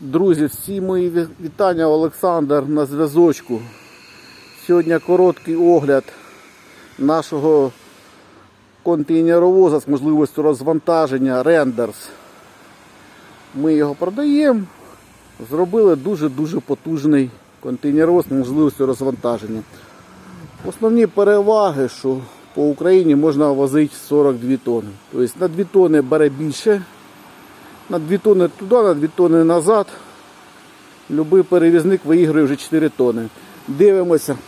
Друзі, всі мої вітання, Олександр на зв'язочку. Сьогодні короткий огляд нашого контейнеровоза з можливістю розвантаження Renders. Ми його продаємо. Зробили дуже-дуже потужний контейнеровоз з можливістю розвантаження. Основні переваги, що по Україні можна возити 42 тонни. Тобто на 2 тонни бере більше, на 2 тонни туди, на 2 тонни назад. Любий перевізник виігрує вже 4 тонни. Дивимося.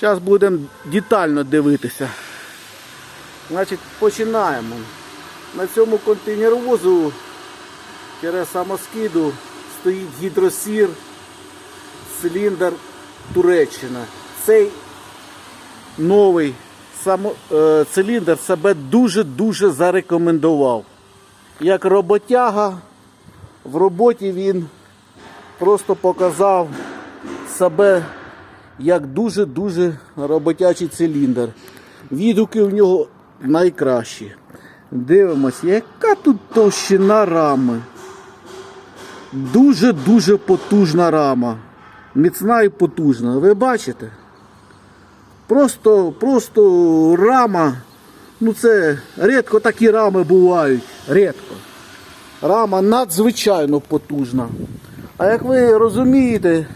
Зараз будемо детально дивитися. Значить, починаємо. На цьому контейнеровозу через самоскиду стоїть гідросір, циліндр Туреччина. Цей новий е, циліндр себе дуже-дуже зарекомендував. Як роботяга, в роботі він просто показав себе як дуже-дуже роботячий циліндр. Відгуки в нього найкращі. Дивимось, яка тут товщина рами. Дуже-дуже потужна рама. Міцна і потужна. Ви бачите? Просто, просто рама. Ну це рідко такі рами бувають. Рідко. Рама надзвичайно потужна. А як ви розумієте,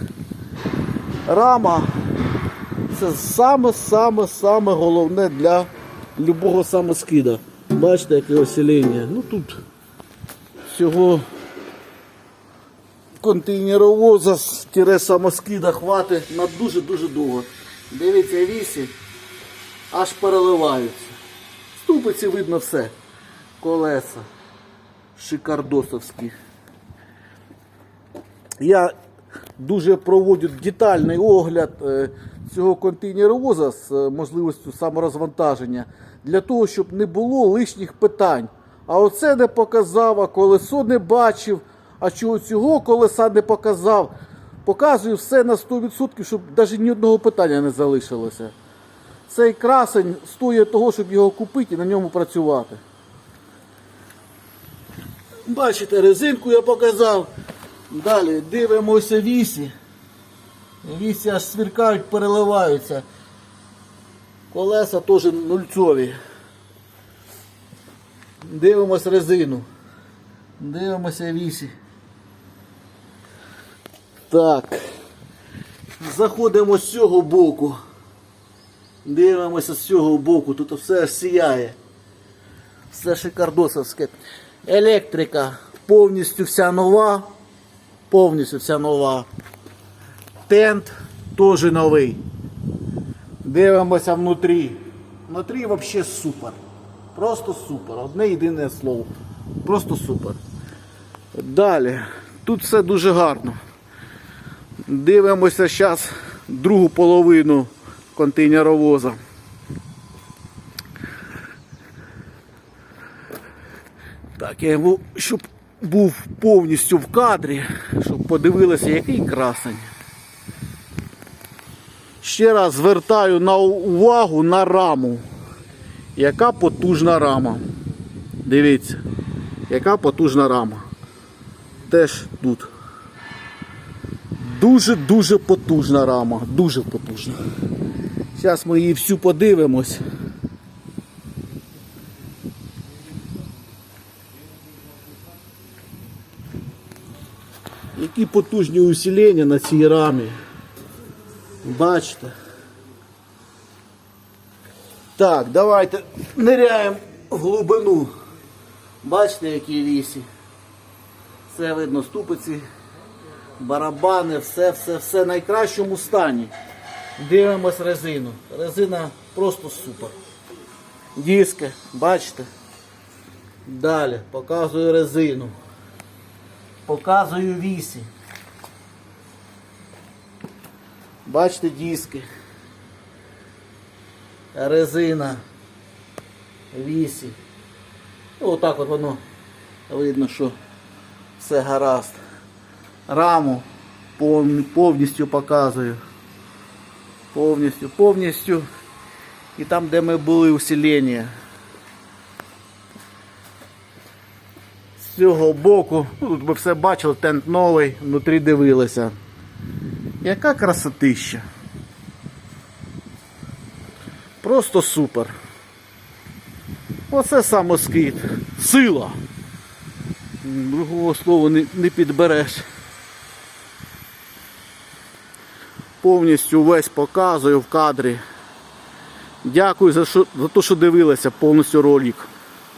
рама це саме-саме-саме головне для любого самоскида. Бачите, яке осілення. Ну тут всього контейнеровоза з тире самоскида хватить на дуже-дуже довго. Дивіться, вісі аж переливаються. Ступиці видно все. Колеса. Шикардосовські. Я дуже проводжу детальний огляд е, цього контейнеровоза з е, можливістю саморозвантаження для того, щоб не було лишніх питань. А оце не показав, а колесо не бачив, а чого цього колеса не показав. Показую все на 100%, щоб навіть ні одного питання не залишилося. Цей красень стоїть того, щоб його купити і на ньому працювати. Бачите, резинку я показав. Далі дивимося вісі. Вісі аж сверкають, переливаються. Колеса теж нульцові. Дивимося резину. Дивимося вісі. Так. Заходимо з цього боку. Дивимося з цього боку. Тут все сіяє. Все шикардосовське. Електрика повністю вся нова. Повністю вся нова. Тент теж новий. Дивимося внутрі. Внутрі взагалі супер. Просто супер. Одне єдине слово. Просто супер. Далі. Тут все дуже гарно. Дивимося зараз другу половину контейнеровоза. Так, я йому, щоб був повністю в кадрі, щоб подивилися, який красень. Ще раз звертаю на увагу на раму. Яка потужна рама. Дивіться, яка потужна рама. Теж тут. Дуже-дуже потужна рама. Дуже потужна. Зараз ми її всю подивимось. Які потужні усилення на цій рамі. Бачите? Так, давайте ниряємо в глибину. Бачите, які вісі. Все видно ступиці, барабани, все, все, все в найкращому стані. Дивимось резину. Резина просто супер. Диски, бачите? Далі показую резину. Показую вісі. Бачите диски. Резина. Вісі. Ну, Отак от воно видно, що все гаразд. Раму повністю показую. Повністю, повністю. І там, де ми були усилення. З цього боку, ну, тут ви все бачили, тент новий, внутрі дивилися. Яка красотища. Просто супер. Оце самоскид. Сила. Другого слова не, не підбереш. Повністю весь показую в кадрі. Дякую за, те, що дивилися повністю ролик.